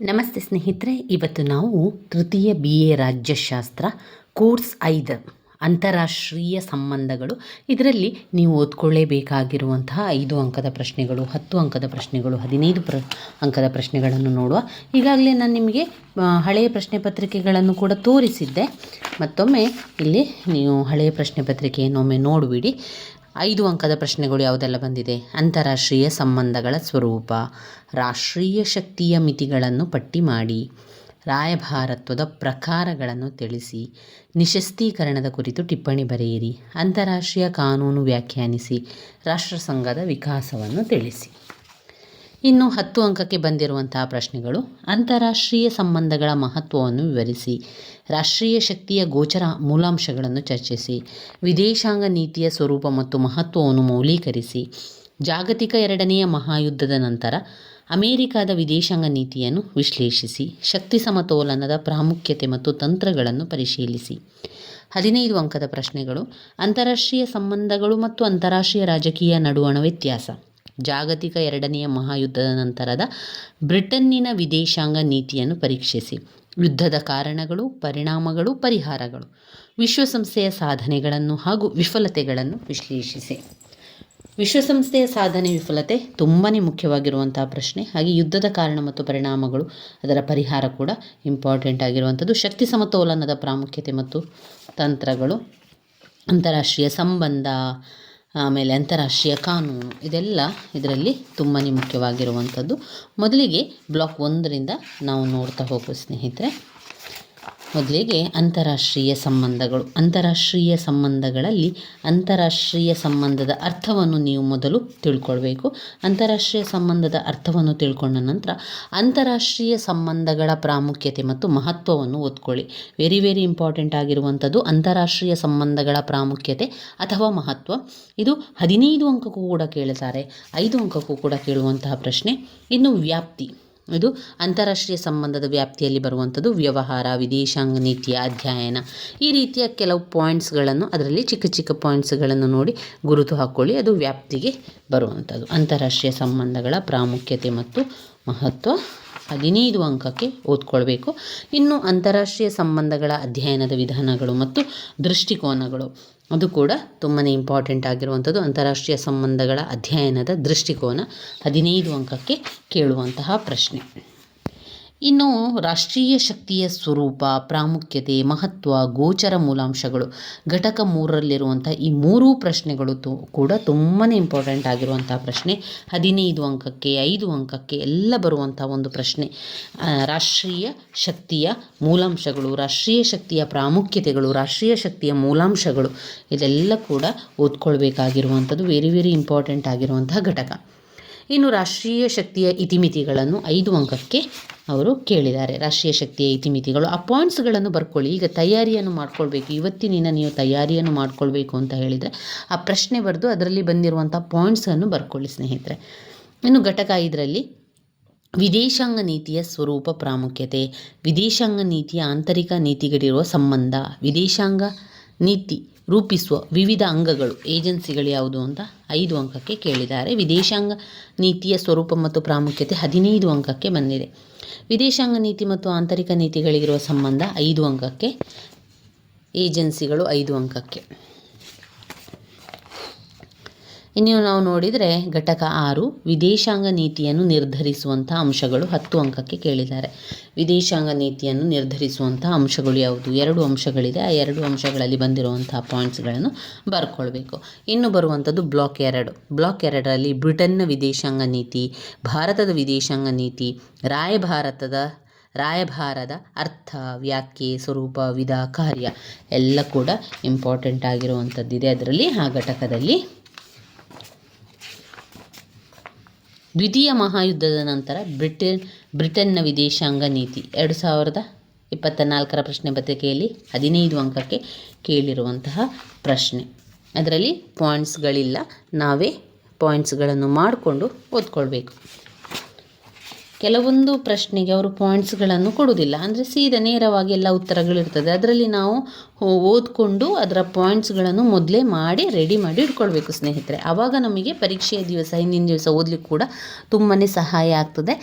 ನಮಸ್ತೆ ಸ್ನೇಹಿತರೆ, ಇವತ್ತು ನಾವು ತೃತೀಯ ಬಿ ಎ ರಾಜ್ಯಶಾಸ್ತ್ರ ಕೋರ್ಸ್ ಐದು, ಅಂತಾರಾಷ್ಟ್ರೀಯ ಸಂಬಂಧಗಳು. ಇದರಲ್ಲಿ ನೀವು ಓದ್ಕೊಳ್ಳೇಬೇಕಾಗಿರುವಂತಹ ಐದು ಅಂಕದ ಪ್ರಶ್ನೆಗಳು, ಹತ್ತು ಅಂಕದ ಪ್ರಶ್ನೆಗಳು, ಹದಿನೈದು ಪ್ರ, ಅಂಕದ ಪ್ರಶ್ನೆಗಳನ್ನು ನೋಡುವ. ಈಗಾಗಲೇ ನಾನು ನಿಮಗೆ ಹಳೆಯ ಪ್ರಶ್ನೆ ಪತ್ರಿಕೆಗಳನ್ನು ಕೂಡ ತೋರಿಸಿದ್ದೆ. ಮತ್ತೊಮ್ಮೆ ಇಲ್ಲಿ ನೀವು ಹಳೆಯ ಪ್ರಶ್ನೆ ಪತ್ರಿಕೆಯನ್ನೊಮ್ಮೆ ನೋಡಿಬಿಡಿ. ಐದು ಅಂಕದ ಪ್ರಶ್ನೆಗಳು ಯಾವುದೆಲ್ಲ ಬಂದಿದೆ? ಅಂತಾರಾಷ್ಟ್ರೀಯ ಸಂಬಂಧಗಳ ಸ್ವರೂಪ, ರಾಷ್ಟ್ರೀಯ ಶಕ್ತಿಯ ಮಿತಿಗಳನ್ನು ಪಟ್ಟಿ ಮಾಡಿ, ರಾಯಭಾರತ್ವದ ಪ್ರಕಾರಗಳನ್ನು ತಿಳಿಸಿ, ನಿಶಸ್ತೀಕರಣದ ಕುರಿತು ಟಿಪ್ಪಣಿ ಬರೆಯಿರಿ, ಅಂತಾರಾಷ್ಟ್ರೀಯ ಕಾನೂನು ವ್ಯಾಖ್ಯಾನಿಸಿ, ರಾಷ್ಟ್ರಸಂಘದ ವಿಕಾಸವನ್ನು ತಿಳಿಸಿ. ಇನ್ನು ಹತ್ತು ಅಂಕಕ್ಕೆ ಬಂದಿರುವಂತಹ ಪ್ರಶ್ನೆಗಳು. ಅಂತಾರಾಷ್ಟ್ರೀಯ ಸಂಬಂಧಗಳ ಮಹತ್ವವನ್ನು ವಿವರಿಸಿ. ರಾಷ್ಟ್ರೀಯ ಶಕ್ತಿಯ ಗೋಚರ ಮೂಲಾಂಶಗಳನ್ನು ಚರ್ಚಿಸಿ. ವಿದೇಶಾಂಗ ನೀತಿಯ ಸ್ವರೂಪ ಮತ್ತು ಮಹತ್ವವನ್ನು ಮೌಲೀಕರಿಸಿ ಜಾಗತಿಕ ಎರಡನೆಯ ಮಹಾಯುದ್ಧದ ನಂತರ ಅಮೆರಿಕಾದ ವಿದೇಶಾಂಗ ನೀತಿಯನ್ನು ವಿಶ್ಲೇಷಿಸಿ. ಶಕ್ತಿ ಸಮತೋಲನದ ಪ್ರಾಮುಖ್ಯತೆ ಮತ್ತು ತಂತ್ರಗಳನ್ನು ಪರಿಶೀಲಿಸಿ. ಹದಿನೈದು ಅಂಕದ ಪ್ರಶ್ನೆಗಳು. ಅಂತಾರಾಷ್ಟ್ರೀಯ ಸಂಬಂಧಗಳು ಮತ್ತು ಅಂತಾರಾಷ್ಟ್ರೀಯ ರಾಜಕೀಯ ನಡುವಣ ವ್ಯತ್ಯಾಸ. ಜಾಗತಿಕ ಎರಡನೆಯ ಮಹಾಯುದ್ಧದ ನಂತರದ ಬ್ರಿಟನ್ನಿನ ವಿದೇಶಾಂಗ ನೀತಿಯನ್ನು ಪರೀಕ್ಷಿಸಿ. ಯುದ್ಧದ ಕಾರಣಗಳು, ಪರಿಣಾಮಗಳು, ಪರಿಹಾರಗಳು. ವಿಶ್ವಸಂಸ್ಥೆಯ ಸಾಧನೆಗಳನ್ನು ಹಾಗೂ ವಿಫಲತೆಗಳನ್ನು ವಿಶ್ಲೇಷಿಸಿ. ವಿಶ್ವಸಂಸ್ಥೆಯ ಸಾಧನೆ ವಿಫಲತೆ ತುಂಬಾ ಮುಖ್ಯವಾಗಿರುವಂತಹ ಪ್ರಶ್ನೆ. ಹಾಗೆ ಯುದ್ಧದ ಕಾರಣ ಮತ್ತು ಪರಿಣಾಮಗಳು, ಅದರ ಪರಿಹಾರ ಕೂಡ ಇಂಪಾರ್ಟೆಂಟ್ ಆಗಿರುವಂಥದ್ದು. ಶಕ್ತಿ ಸಮತೋಲನದ ಪ್ರಾಮುಖ್ಯತೆ ಮತ್ತು ತಂತ್ರಗಳು, ಅಂತಾರಾಷ್ಟ್ರೀಯ ಸಂಬಂಧ ಆಮೇಲೆ ಅಂತಾರಾಷ್ಟ್ರೀಯ ಕಾನೂನು ಇದೆಲ್ಲ ಇದರಲ್ಲಿ ತುಂಬಾ ಮುಖ್ಯವಾಗಿರುವಂಥದ್ದು. ಮೊದಲಿಗೆ ಬ್ಲಾಕ್ ಒಂದರಿಂದ ನಾವು ನೋಡ್ತಾ ಹೋಗೋ ಸ್ನೇಹಿತರೆ. ಮೊದಲಿಗೆ ಅಂತಾರಾಷ್ಟ್ರೀಯ ಸಂಬಂಧಗಳು. ಅಂತಾರಾಷ್ಟ್ರೀಯ ಸಂಬಂಧಗಳಲ್ಲಿ ಅಂತಾರಾಷ್ಟ್ರೀಯ ಸಂಬಂಧದ ಅರ್ಥವನ್ನು ನೀವು ಮೊದಲು ತಿಳ್ಕೊಳ್ಬೇಕು. ಅಂತಾರಾಷ್ಟ್ರೀಯ ಸಂಬಂಧದ ಅರ್ಥವನ್ನು ತಿಳ್ಕೊಂಡ ನಂತರ ಅಂತಾರಾಷ್ಟ್ರೀಯ ಸಂಬಂಧಗಳ ಪ್ರಾಮುಖ್ಯತೆ ಮತ್ತು ಮಹತ್ವವನ್ನು ಓದ್ಕೊಳ್ಳಿ ವೆರಿ ವೆರಿ ಇಂಪಾರ್ಟೆಂಟ್ ಆಗಿರುವಂಥದ್ದು ಅಂತಾರಾಷ್ಟ್ರೀಯ ಸಂಬಂಧಗಳ ಪ್ರಾಮುಖ್ಯತೆ ಅಥವಾ ಮಹತ್ವ. ಇದು ಹದಿನೈದು ಅಂಕಕ್ಕೂ ಕೂಡ ಕೇಳುತ್ತಾರೆ ಐದು ಅಂಕಕ್ಕೂ ಕೂಡ ಕೇಳುವಂತಹ ಪ್ರಶ್ನೆ. ಇನ್ನು ವ್ಯಾಪ್ತಿ. ಇದು ಅಂತಾರಾಷ್ಟ್ರೀಯ ಸಂಬಂಧದ ವ್ಯಾಪ್ತಿಯಲ್ಲಿ ಬರುವಂಥದ್ದು ವ್ಯವಹಾರ, ವಿದೇಶಾಂಗ ನೀತಿಯ ಅಧ್ಯಯನ. ಈ ರೀತಿಯ ಕೆಲವು ಪಾಯಿಂಟ್ಸ್ಗಳನ್ನು ಅದರಲ್ಲಿ ಚಿಕ್ಕ ಚಿಕ್ಕ ಪಾಯಿಂಟ್ಸ್ಗಳನ್ನು ನೋಡಿ ಗುರುತು ಹಾಕ್ಕೊಳ್ಳಿ ಅದು ವ್ಯಾಪ್ತಿಗೆ ಬರುವಂಥದ್ದು. ಅಂತಾರಾಷ್ಟ್ರೀಯ ಸಂಬಂಧಗಳ ಪ್ರಾಮುಖ್ಯತೆ ಮತ್ತು ಮಹತ್ವ ಹದಿನೈದು ಅಂಕಕ್ಕೆ ಓದ್ಕೊಳ್ಬೇಕು. ಇನ್ನು ಅಂತಾರಾಷ್ಟ್ರೀಯ ಸಂಬಂಧಗಳ ಅಧ್ಯಯನದ ವಿಧಾನಗಳು ಮತ್ತು ದೃಷ್ಟಿಕೋನಗಳು. ಅದು ಕೂಡ ತುಂಬಾ ಇಂಪಾರ್ಟೆಂಟ್ ಆಗಿರುವಂಥದ್ದು ಅಂತಾರಾಷ್ಟ್ರೀಯ ಸಂಬಂಧಗಳ ಅಧ್ಯಯನದ ದೃಷ್ಟಿಕೋನ ಹದಿನೈದು ಅಂಕಕ್ಕೆ ಕೇಳುವಂತಹ ಪ್ರಶ್ನೆ. ಇನ್ನು ರಾಷ್ಟ್ರೀಯ ಶಕ್ತಿಯ ಸ್ವರೂಪ, ಪ್ರಾಮುಖ್ಯತೆ, ಮಹತ್ವ, ಗೋಚರ ಮೂಲಾಂಶಗಳು, ಘಟಕ ಮೂರರಲ್ಲಿರುವಂಥ ಈ ಮೂರೂ ಪ್ರಶ್ನೆಗಳು ತು ಕೂಡ ತುಂಬಾ ಇಂಪಾರ್ಟೆಂಟ್ ಆಗಿರುವಂಥ ಪ್ರಶ್ನೆ. ಹದಿನೈದು ಅಂಕಕ್ಕೆ, ಐದು ಅಂಕಕ್ಕೆ ಎಲ್ಲ ಬರುವಂಥ ಒಂದು ಪ್ರಶ್ನೆ. ರಾಷ್ಟ್ರೀಯ ಶಕ್ತಿಯ ಮೂಲಾಂಶಗಳು, ರಾಷ್ಟ್ರೀಯ ಶಕ್ತಿಯ ಪ್ರಾಮುಖ್ಯತೆಗಳು, ರಾಷ್ಟ್ರೀಯ ಶಕ್ತಿಯ ಮೂಲಾಂಶಗಳು ಇದೆಲ್ಲ ಕೂಡ ಓದ್ಕೊಳ್ಬೇಕಾಗಿರುವಂಥದ್ದು ವೆರಿ ವೆರಿ ಇಂಪಾರ್ಟೆಂಟ್ ಆಗಿರುವಂತಹ ಘಟಕ. ಇನ್ನು ರಾಷ್ಟ್ರೀಯ ಶಕ್ತಿಯ ಇತಿಮಿತಿಗಳನ್ನು ಐದು ಅಂಕಕ್ಕೆ ಅವರು ಕೇಳಿದ್ದಾರೆ. ರಾಷ್ಟ್ರೀಯ ಶಕ್ತಿಯ ಇತಿಮಿತಿಗಳು ಆ ಪಾಯಿಂಟ್ಸ್ಗಳನ್ನು ಬರ್ಕೊಳ್ಳಿ. ಈಗ ತಯಾರಿಯನ್ನು ಮಾಡ್ಕೊಳ್ಬೇಕು. ಇವತ್ತಿನಿಂದ ನೀವು ತಯಾರಿಯನ್ನು ಮಾಡ್ಕೊಳ್ಬೇಕು ಅಂತ ಹೇಳಿದರೆ ಆ ಪ್ರಶ್ನೆ ಬರೆದು ಅದರಲ್ಲಿ ಬಂದಿರುವಂಥ ಪಾಯಿಂಟ್ಸನ್ನು ಬರ್ಕೊಳ್ಳಿ ಸ್ನೇಹಿತರೆ. ಇನ್ನು ಘಟಕ ಇದರಲ್ಲಿ ವಿದೇಶಾಂಗ ನೀತಿಯ ಸ್ವರೂಪ ಪ್ರಾಮುಖ್ಯತೆ, ವಿದೇಶಾಂಗ ನೀತಿಯ ಆಂತರಿಕ ನೀತಿಗಳಿರುವ ಸಂಬಂಧ, ವಿದೇಶಾಂಗ ನೀತಿ ರೂಪಿಸುವ ವಿವಿಧ ಅಂಗಗಳು, ಏಜೆನ್ಸಿಗಳು ಯಾವುದು ಅಂತ ಐದು ಅಂಕಕ್ಕೆ ಕೇಳಿದ್ದಾರೆ. ವಿದೇಶಾಂಗ ನೀತಿಯ ಸ್ವರೂಪ ಮತ್ತು ಪ್ರಾಮುಖ್ಯತೆ ಹದಿನೈದು ಅಂಕಕ್ಕೆ ಬಂದಿದೆ. ವಿದೇಶಾಂಗ ನೀತಿ ಮತ್ತು ಆಂತರಿಕ ನೀತಿಗಳಿಗಿರುವ ಸಂಬಂಧ ಐದು ಅಂಕಕ್ಕೆ, ಏಜೆನ್ಸಿಗಳು ಐದು ಅಂಕಕ್ಕೆ. ಇನ್ನು ನಾವು ನೋಡಿದರೆ ಘಟಕ ಆರು, ವಿದೇಶಾಂಗ ನೀತಿಯನ್ನು ನಿರ್ಧರಿಸುವಂಥ ಅಂಶಗಳು ಹತ್ತು ಅಂಕಕ್ಕೆ ಕೇಳಿದ್ದಾರೆ. ವಿದೇಶಾಂಗ ನೀತಿಯನ್ನು ನಿರ್ಧರಿಸುವಂಥ ಅಂಶಗಳು ಯಾವುದು? ಎರಡು ಅಂಶಗಳಿದೆ. ಆ ಎರಡು ಅಂಶಗಳಲ್ಲಿ ಬಂದಿರುವಂಥ ಪಾಯಿಂಟ್ಸ್ಗಳನ್ನು ಬರ್ಕೊಳ್ಬೇಕು. ಇನ್ನು ಬರುವಂಥದ್ದು ಬ್ಲಾಕ್ ಎರಡು. ಬ್ಲಾಕ್ ಎರಡರಲ್ಲಿ ಬ್ರಿಟನ್ನ ವಿದೇಶಾಂಗ ನೀತಿ, ಭಾರತದ ವಿದೇಶಾಂಗ ನೀತಿ, ರಾಯಭಾರತದ, ರಾಯಭಾರದ ಅರ್ಥ, ವ್ಯಾಖ್ಯೆ, ಸ್ವರೂಪ, ವಿಧ, ಕಾರ್ಯ ಎಲ್ಲ ಕೂಡ ಇಂಪಾರ್ಟೆಂಟ್ ಆಗಿರುವಂಥದ್ದಿದೆ ಅದರಲ್ಲಿ ಆ ಘಟಕದಲ್ಲಿ ದ್ವಿತೀಯ ಮಹಾಯುದ್ಧದ ನಂತರ ಬ್ರಿಟನ್, ಬ್ರಿಟನ್ನ ವಿದೇಶಾಂಗ ನೀತಿ. ಎರಡು ಸಾವಿರದ ಇಪ್ಪತ್ತ ನಾಲ್ಕರ ಪ್ರಶ್ನೆ ಪತ್ರಿಕೆಯಲ್ಲಿ ಹದಿನೈದು ಅಂಕಕ್ಕೆ ಕೇಳಿರುವಂತಹ ಪ್ರಶ್ನೆ. ಅದರಲ್ಲಿ ಪಾಯಿಂಟ್ಸ್ಗಳಿಲ್ಲ. ನಾವೇ ಪಾಯಿಂಟ್ಸ್ಗಳನ್ನು ಮಾಡಿಕೊಂಡು ಓದ್ಕೊಳ್ಬೇಕು. ಕೆಲವೊಂದು ಪ್ರಶ್ನೆಗೆ ಅವರು ಪಾಯಿಂಟ್ಸ್ಗಳನ್ನು ಕೊಡುವುದಿಲ್ಲ. ಅಂದರೆ ಸೀದಾ ನೇರವಾಗಿ ಎಲ್ಲ ಉತ್ತರಗಳಿರ್ತದೆ. ಅದರಲ್ಲಿ ನಾವು ಓದ್ಕೊಂಡು ಅದರ ಪಾಯಿಂಟ್ಸ್ಗಳನ್ನು ಮೊದಲೇ ಮಾಡಿ ರೆಡಿ ಮಾಡಿ ಇಟ್ಕೊಳ್ಬೇಕು ಸ್ನೇಹಿತರೆ. ಆವಾಗ ನಮಗೆ ಪರೀಕ್ಷೆಯ ದಿವಸ, ಹಿಂದಿನ ದಿವಸ ಓದಲಿಕ್ಕೆ ಕೂಡ ತುಂಬಾ ಸಹಾಯ ಆಗ್ತದೆ.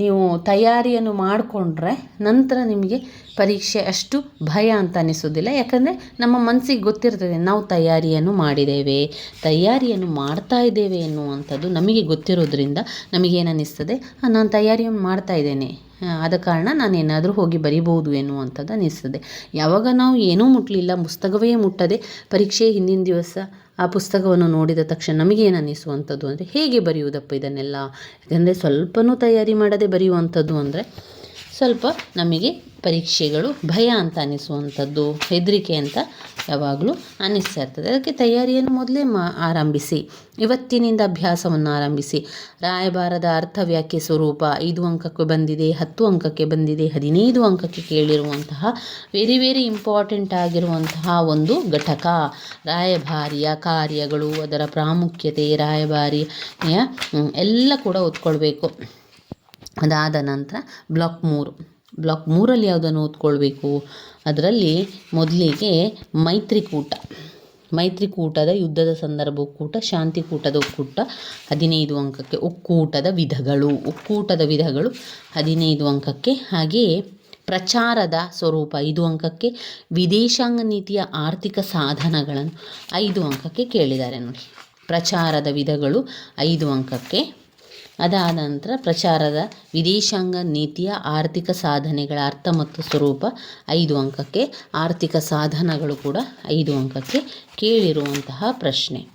ನೀವು ತಯಾರಿಯನ್ನು ಮಾಡಿಕೊಂಡ್ರೆ ನಂತರ ನಿಮಗೆ ಪರೀಕ್ಷೆ ಅಷ್ಟು ಭಯ ಅಂತ ಅನ್ನಿಸೋದಿಲ್ಲ ಯಾಕಂದರೆ ನಮ್ಮ ಮನಸ್ಸಿಗೆ ಗೊತ್ತಿರ್ತದೆ, ನಾವು ತಯಾರಿಯನ್ನು ಮಾಡಿದ್ದೇವೆ, ತಯಾರಿಯನ್ನು ಮಾಡ್ತಾ ಇದ್ದೇವೆ ಎನ್ನುವಂಥದ್ದು ನಮಗೆ ಗೊತ್ತಿರೋದ್ರಿಂದ ನಮಗೇನನ್ನಿಸ್ತದೆ ಅನ್ನಿಸ್ತದೆ ನಾನು ತಯಾರಿಯನ್ನು ಮಾಡ್ತಾ ಇದ್ದೇನೆ. ಆದ ಕಾರಣ ನಾನು ಏನಾದರೂ ಹೋಗಿ ಬರಿಬೋದು ಎನ್ನುವಂಥದ್ದು ಅನ್ನಿಸ್ತದೆ. ಯಾವಾಗ ನಾವು ಏನೂ ಮುಟ್ಟಲಿಲ್ಲ ಪುಸ್ತಕವೇ ಮುಟ್ಟದೆ, ಪರೀಕ್ಷೆ ಹಿಂದಿನ ದಿವಸ ಆ ಪುಸ್ತಕವನ್ನು ನೋಡಿದ ತಕ್ಷಣ ನಮಗೇನು ಅನ್ನಿಸುವಂಥದ್ದು ಅಂದರೆ, ಹೇಗೆ ಬರೆಯುವುದಪ್ಪ ಇದನ್ನೆಲ್ಲ? ಯಾಕಂದರೆ ಸ್ವಲ್ಪನೂ ತಯಾರಿ ಮಾಡದೆ ಬರೆಯುವಂಥದ್ದು ಅಂದರೆ ಸ್ವಲ್ಪ ನಮಗೆ ಪರೀಕ್ಷೆಗಳು ಭಯ ಅಂತ ಅನ್ನಿಸುವಂಥದ್ದು ಹೆದರಿಕೆ ಅಂತ ಯಾವಾಗಲೂ ಅನ್ನಿಸ್ತಾ ಇರ್ತದೆ. ಅದಕ್ಕೆ ತಯಾರಿಯನ್ನು ಮೊದಲೇ ಮಾ, ಆರಂಭಿಸಿ. ಇವತ್ತಿನಿಂದ ಅಭ್ಯಾಸವನ್ನು ಆರಂಭಿಸಿ. ರಾಯಭಾರದ ಅರ್ಥ ವ್ಯಾಖ್ಯೆ ಸ್ವರೂಪ ಐದು ಅಂಕಕ್ಕೆ ಬಂದಿದೆ, ಹತ್ತು ಅಂಕಕ್ಕೆ ಬಂದಿದೆ, ಹದಿನೈದು ಅಂಕಕ್ಕೆ ಕೇಳಿರುವಂತಹ ವೆರಿ ವೆರಿ ಇಂಪಾರ್ಟೆಂಟ್ ಆಗಿರುವಂತಹ ಒಂದು ಘಟಕ. ರಾಯಭಾರಿಯ ಕಾರ್ಯಗಳು, ಅದರ ಪ್ರಾಮುಖ್ಯತೆ, ರಾಯಭಾರಿಯ ಎಲ್ಲ ಕೂಡ ಓದ್ಕೊಳ್ಬೇಕು ಅದಾದ ನಂತರ ಬ್ಲಾಕ್ ಮೂರು. ಬ್ಲಾಕ್ ಮೂರಲ್ಲಿ ಯಾವುದನ್ನು ಓದ್ಕೊಳ್ಬೇಕು? ಅದರಲ್ಲಿ ಮೊದಲಿಗೆ ಮೈತ್ರಿಕೂಟ. ಮೈತ್ರಿಕೂಟದ ಯುದ್ಧದ ಸಂದರ್ಭ ಒಕ್ಕೂಟ, ಶಾಂತಿಕೂಟದ ಒಕ್ಕೂಟ, ಹದಿನೈದು ಅಂಕಕ್ಕೆ ಒಕ್ಕೂಟದ ವಿಧಗಳು. ಒಕ್ಕೂಟದ ವಿಧಗಳು ಹದಿನೈದು ಅಂಕಕ್ಕೆ. ಹಾಗೆಯೇ ಪ್ರಚಾರದ ಸ್ವರೂಪ ಐದು ಅಂಕಕ್ಕೆ. ವಿದೇಶಾಂಗ ನೀತಿಯ ಆರ್ಥಿಕ ಸಾಧನಗಳನ್ನು ಐದು ಅಂಕಕ್ಕೆ ಕೇಳಿದ್ದಾರೆ ನೋಡಿ. ಪ್ರಚಾರದ ವಿಧಗಳು ಐದು ಅಂಕಕ್ಕೆ. ಅದಾದ ನಂತರ ಪ್ರಚಾರದ ವಿದೇಶಾಂಗ ನೀತಿಯ ಆರ್ಥಿಕ ಸಾಧನೆಗಳ ಅರ್ಥ ಮತ್ತು ಸ್ವರೂಪ ಐದು ಅಂಕಕ್ಕೆ, ಆರ್ಥಿಕ ಸಾಧನಗಳು ಕೂಡ ಐದು ಅಂಕಕ್ಕೆ ಕೇಳಿರುವಂತಹ ಪ್ರಶ್ನೆ.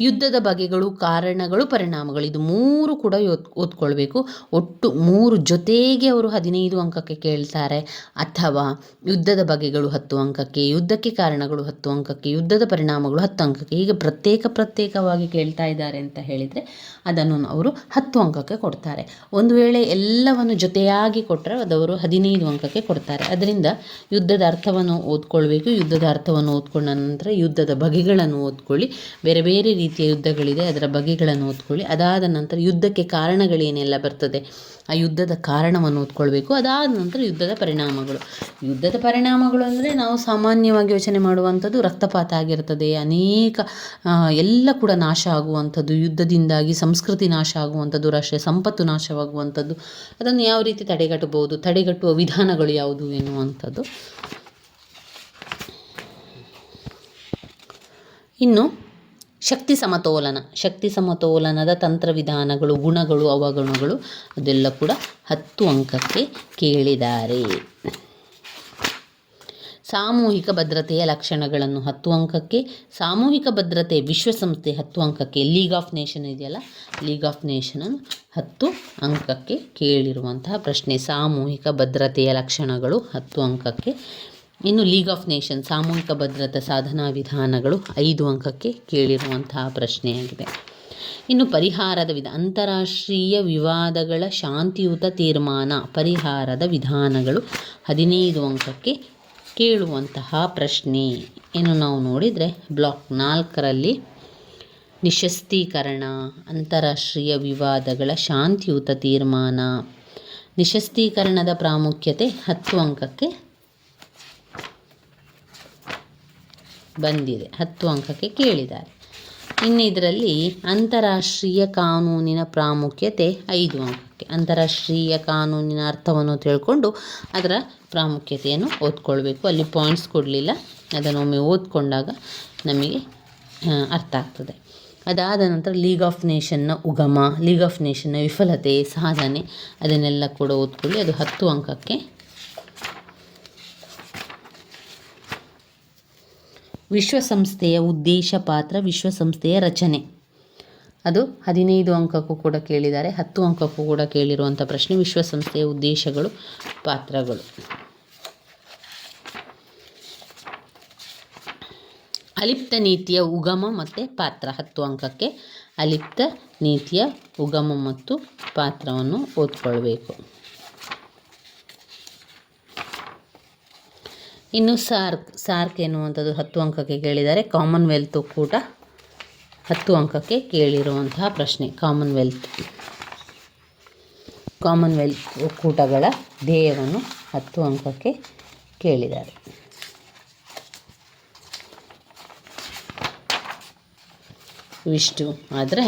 ಯುದ್ಧದ ಬಗೆಗಳು, ಕಾರಣಗಳು, ಪರಿಣಾಮಗಳು ಇದು ಮೂರು ಕೂಡ ಓದ್ ಓದ್ಕೊಳ್ಬೇಕು. ಒಟ್ಟು ಮೂರು ಜೊತೆಗೆ ಅವರು ಹದಿನೈದು ಅಂಕಕ್ಕೆ ಕೇಳ್ತಾರೆ. ಅಥವಾ ಯುದ್ಧದ ಬಗೆಗಳು ಹತ್ತು ಅಂಕಕ್ಕೆ, ಯುದ್ಧಕ್ಕೆ ಕಾರಣಗಳು ಹತ್ತು ಅಂಕಕ್ಕೆ, ಯುದ್ಧದ ಪರಿಣಾಮಗಳು ಹತ್ತು ಅಂಕಕ್ಕೆ ಹೀಗೆ ಪ್ರತ್ಯೇಕ ಪ್ರತ್ಯೇಕವಾಗಿ ಕೇಳ್ತಾ ಇದ್ದಾರೆ ಅಂತ ಹೇಳಿದರೆ ಅದನ್ನು ಅವರು ಹತ್ತು ಅಂಕಕ್ಕೆ ಕೊಡ್ತಾರೆ. ಒಂದು ವೇಳೆ ಎಲ್ಲವನ್ನು ಜೊತೆಯಾಗಿ ಕೊಟ್ಟರೆ ಅದವರು ಹದಿನೈದು ಅಂಕಕ್ಕೆ ಕೊಡ್ತಾರೆ. ಅದರಿಂದ ಯುದ್ಧದ ಅರ್ಥವನ್ನು ಓದ್ಕೊಳ್ಬೇಕು. ಯುದ್ಧದ ಅರ್ಥವನ್ನು ಓದ್ಕೊಂಡ ನಂತರ ಯುದ್ಧದ ಬಗೆಗಳನ್ನು ಓದ್ಕೊಳ್ಳಿ. ಬೇರೆ ಬೇರೆ ರೀತಿಯ ಯುದ್ಧಗಳಿದೆ, ಅದರ ಬಗೆಗಳನ್ನು ಓದ್ಕೊಳ್ಳಿ. ಅದಾದ ನಂತರ ಯುದ್ಧಕ್ಕೆ ಕಾರಣಗಳೇನೆಲ್ಲ ಬರ್ತದೆ? ಆ ಯುದ್ಧದ ಕಾರಣವನ್ನು ಓದ್ಕೊಳ್ಬೇಕು. ಅದಾದ ನಂತರ ಯುದ್ಧದ ಪರಿಣಾಮಗಳು. ಯುದ್ಧದ ಪರಿಣಾಮಗಳು ಅಂದರೆ ನಾವು ಸಾಮಾನ್ಯವಾಗಿ ಯೋಚನೆ ಮಾಡುವಂಥದ್ದು ರಕ್ತಪಾತ ಆಗಿರ್ತದೆ. ಅನೇಕ ಎಲ್ಲ ಕೂಡ ನಾಶ ಆಗುವಂಥದ್ದು. ಯುದ್ಧದಿಂದಾಗಿ ಸಂಸ್ಕೃತಿ ನಾಶ ಆಗುವಂಥದ್ದು, ರಾಷ್ಟ್ರೀಯ ಸಂಪತ್ತು ನಾಶವಾಗುವಂಥದ್ದು. ಅದನ್ನು ಯಾವ ರೀತಿ ತಡೆಗಟ್ಟಬಹುದು? ತಡೆಗಟ್ಟುವ ವಿಧಾನಗಳು ಯಾವುದು ಎನ್ನುವಂಥದ್ದು. ಇನ್ನು ಶಕ್ತಿ ಸಮತೋಲನ, ಶಕ್ತಿ ಸಮತೋಲನದ ತಂತ್ರವಿಧಾನಗಳು, ಗುಣಗಳು, ಅವಗುಣಗಳು ಅದೆಲ್ಲ ಕೂಡ ಹತ್ತು ಅಂಕಕ್ಕೆ ಕೇಳಿದ್ದಾರೆ. ಸಾಮೂಹಿಕ ಭದ್ರತೆಯ ಲಕ್ಷಣಗಳನ್ನು ಹತ್ತು ಅಂಕಕ್ಕೆ, ಸಾಮೂಹಿಕ ಭದ್ರತೆ ವಿಶ್ವಸಂಸ್ಥೆ ಹತ್ತು ಅಂಕಕ್ಕೆ, ಲೀಗ್ ಆಫ್ ನೇಷನ್ ಇದೆಯಲ್ಲ, ಲೀಗ್ ಆಫ್ ನೇಷನನ್ನು ಹತ್ತು ಅಂಕಕ್ಕೆ ಕೇಳಿರುವಂತಹ ಪ್ರಶ್ನೆ. ಸಾಮೂಹಿಕ ಭದ್ರತೆಯ ಲಕ್ಷಣಗಳು ಹತ್ತು ಅಂಕಕ್ಕೆ ಇನ್ನು ಲೀಗ್ ಆಫ್ ನೇಷನ್ ಸಾಮೂಹಿಕ ಭದ್ರತಾ ಸಾಧನಾ ವಿಧಾನಗಳು ಐದು ಅಂಕಕ್ಕೆ ಕೇಳಿರುವಂತಹ ಪ್ರಶ್ನೆಯಾಗಿದೆ. ಇನ್ನು ಪರಿಹಾರದ ವಿಧ, ಅಂತಾರಾಷ್ಟ್ರೀಯ ವಿವಾದಗಳ ಶಾಂತಿಯುತ ತೀರ್ಮಾನ ಪರಿಹಾರದ ವಿಧಾನಗಳು ಹದಿನೈದು ಅಂಕಕ್ಕೆ ಕೇಳುವಂತಹ ಪ್ರಶ್ನೆ. ಏನು ನಾವು ನೋಡಿದರೆ ಬ್ಲಾಕ್ ನಾಲ್ಕರಲ್ಲಿ ನಿಶಸ್ತೀಕರಣ, ಅಂತಾರಾಷ್ಟ್ರೀಯ ವಿವಾದಗಳ ಶಾಂತಿಯುತ ತೀರ್ಮಾನ. ನಿಶಸ್ತೀಕರಣದ ಪ್ರಾಮುಖ್ಯತೆ ಹತ್ತು ಅಂಕಕ್ಕೆ ಬಂದಿದೆ. ಹತ್ತು ಅಂಕಕ್ಕೆ ಕೇಳಿದ್ದಾರೆ. ಇನ್ನು ಇದರಲ್ಲಿ ಅಂತಾರಾಷ್ಟ್ರೀಯ ಕಾನೂನಿನ ಪ್ರಾಮುಖ್ಯತೆ ಐದು ಅಂಕಕ್ಕೆ. ಅಂತಾರಾಷ್ಟ್ರೀಯ ಕಾನೂನಿನ ಅರ್ಥವನ್ನು ತಿಳ್ಕೊಂಡು ಅದರ ಪ್ರಾಮುಖ್ಯತೆಯನ್ನು ಓದ್ಕೊಳ್ಬೇಕು. ಅಲ್ಲಿ ಪಾಯಿಂಟ್ಸ್ ಕೊಡಲಿಲ್ಲ. ಅದನ್ನು ಒಮ್ಮೆ ಓದ್ಕೊಂಡಾಗ ನಮಗೆ ಅರ್ಥ ಆಗ್ತದೆ. ಅದಾದ ನಂತರ ಲೀಗ್ ಆಫ್ ನೇಷನ್ನ ಉಗಮ ಲೀಗ್ ಆಫ್ ನೇಷನ್ನ ವಿಫಲತೆ, ಸಾಧನೆ, ಅದನ್ನೆಲ್ಲ ಕೂಡ ಓದ್ಕೊಳ್ಳಿ. ಅದು ಹತ್ತು ಅಂಕಕ್ಕೆ ವಿಶ್ವಸಂಸ್ಥೆಯ ಉದ್ದೇಶ ಪಾತ್ರ, ವಿಶ್ವಸಂಸ್ಥೆಯ ರಚನೆ. ಅದು ಹದಿನೈದು ಅಂಕಕ್ಕೂ ಕೂಡ ಕೇಳಿದ್ದಾರೆ, ಹತ್ತು ಅಂಕಕ್ಕೂ ಕೂಡ ಕೇಳಿರುವಂಥ ಪ್ರಶ್ನೆ, ವಿಶ್ವಸಂಸ್ಥೆಯ ಉದ್ದೇಶಗಳು, ಪಾತ್ರಗಳು. ಅಲಿಪ್ತ ನೀತಿಯ ಉಗಮ ಮತ್ತು ಪಾತ್ರ, ಹತ್ತು ಅಂಕಕ್ಕೆ ಅಲಿಪ್ತ ನೀತಿಯ ಉಗಮ ಮತ್ತು ಪಾತ್ರವನ್ನು ಓದ್ಕೊಳ್ಬೇಕು. ಇನ್ನು ಸಾರ್ಕ್ ಸಾರ್ಕ್ ಎನ್ನುವಂಥದ್ದು ಹತ್ತು ಅಂಕಕ್ಕೆ ಕೇಳಿದ್ದಾರೆ. ಕಾಮನ್ವೆಲ್ತ್ ಕೂಡ ಹತ್ತು ಅಂಕಕ್ಕೆ ಕೇಳಿರುವಂತಹ ಪ್ರಶ್ನೆ. ಕಾಮನ್ವೆಲ್ತ್ ಕಾಮನ್ವೆಲ್ತ್ ಒಕ್ಕೂಟಗಳ ಧ್ಯೇಯವನ್ನು ಹತ್ತು ಅಂಕಕ್ಕೆ ಕೇಳಿದ್ದಾರೆ. ಇವಿಷ್ಟು ಆದರೆ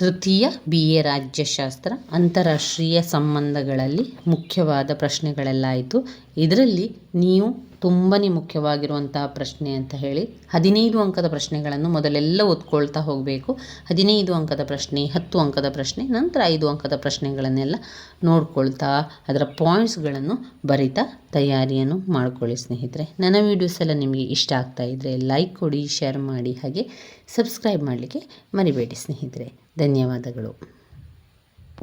ತೃತೀಯ ಬಿ ಎ ರಾಜ್ಯಶಾಸ್ತ್ರ ಅಂತಾರಾಷ್ಟ್ರೀಯ ಸಂಬಂಧಗಳಲ್ಲಿ ಮುಖ್ಯವಾದ ಪ್ರಶ್ನೆಗಳೆಲ್ಲ ಆಯಿತು ಇದರಲ್ಲಿ ನೀವು ತುಂಬಾ ಮುಖ್ಯವಾಗಿರುವಂತಹ ಪ್ರಶ್ನೆ ಅಂತ ಹೇಳಿ ಹದಿನೈದು ಅಂಕದ ಪ್ರಶ್ನೆಗಳನ್ನು ಮೊದಲೆಲ್ಲ ಓದ್ಕೊಳ್ತಾ ಹೋಗಬೇಕು. ಹದಿನೈದು ಅಂಕದ ಪ್ರಶ್ನೆ, ಹತ್ತು ಅಂಕದ ಪ್ರಶ್ನೆ, ನಂತರ ಐದು ಅಂಕದ ಪ್ರಶ್ನೆಗಳನ್ನೆಲ್ಲ ನೋಡ್ಕೊಳ್ತಾ ಅದರ ಪಾಯಿಂಟ್ಸ್ಗಳನ್ನು ಬರಿತಾ ತಯಾರಿಯನ್ನು ಮಾಡ್ಕೊಳ್ಳಿ ಸ್ನೇಹಿತರೆ. ನನ್ನ ವೀಡಿಯೋಸ್ ಎಲ್ಲ ನಿಮಗೆ ಇಷ್ಟ ಆಗ್ತಾ ಇದ್ದರೆ ಲೈಕ್ ಕೊಡಿ, ಶೇರ್ ಮಾಡಿ ಹಾಗೆ ಸಬ್ಸ್ಕ್ರೈಬ್ ಮಾಡಲಿಕ್ಕೆ ಮರಿಬೇಡಿ ಸ್ನೇಹಿತರೆ. ಧನ್ಯವಾದಗಳು.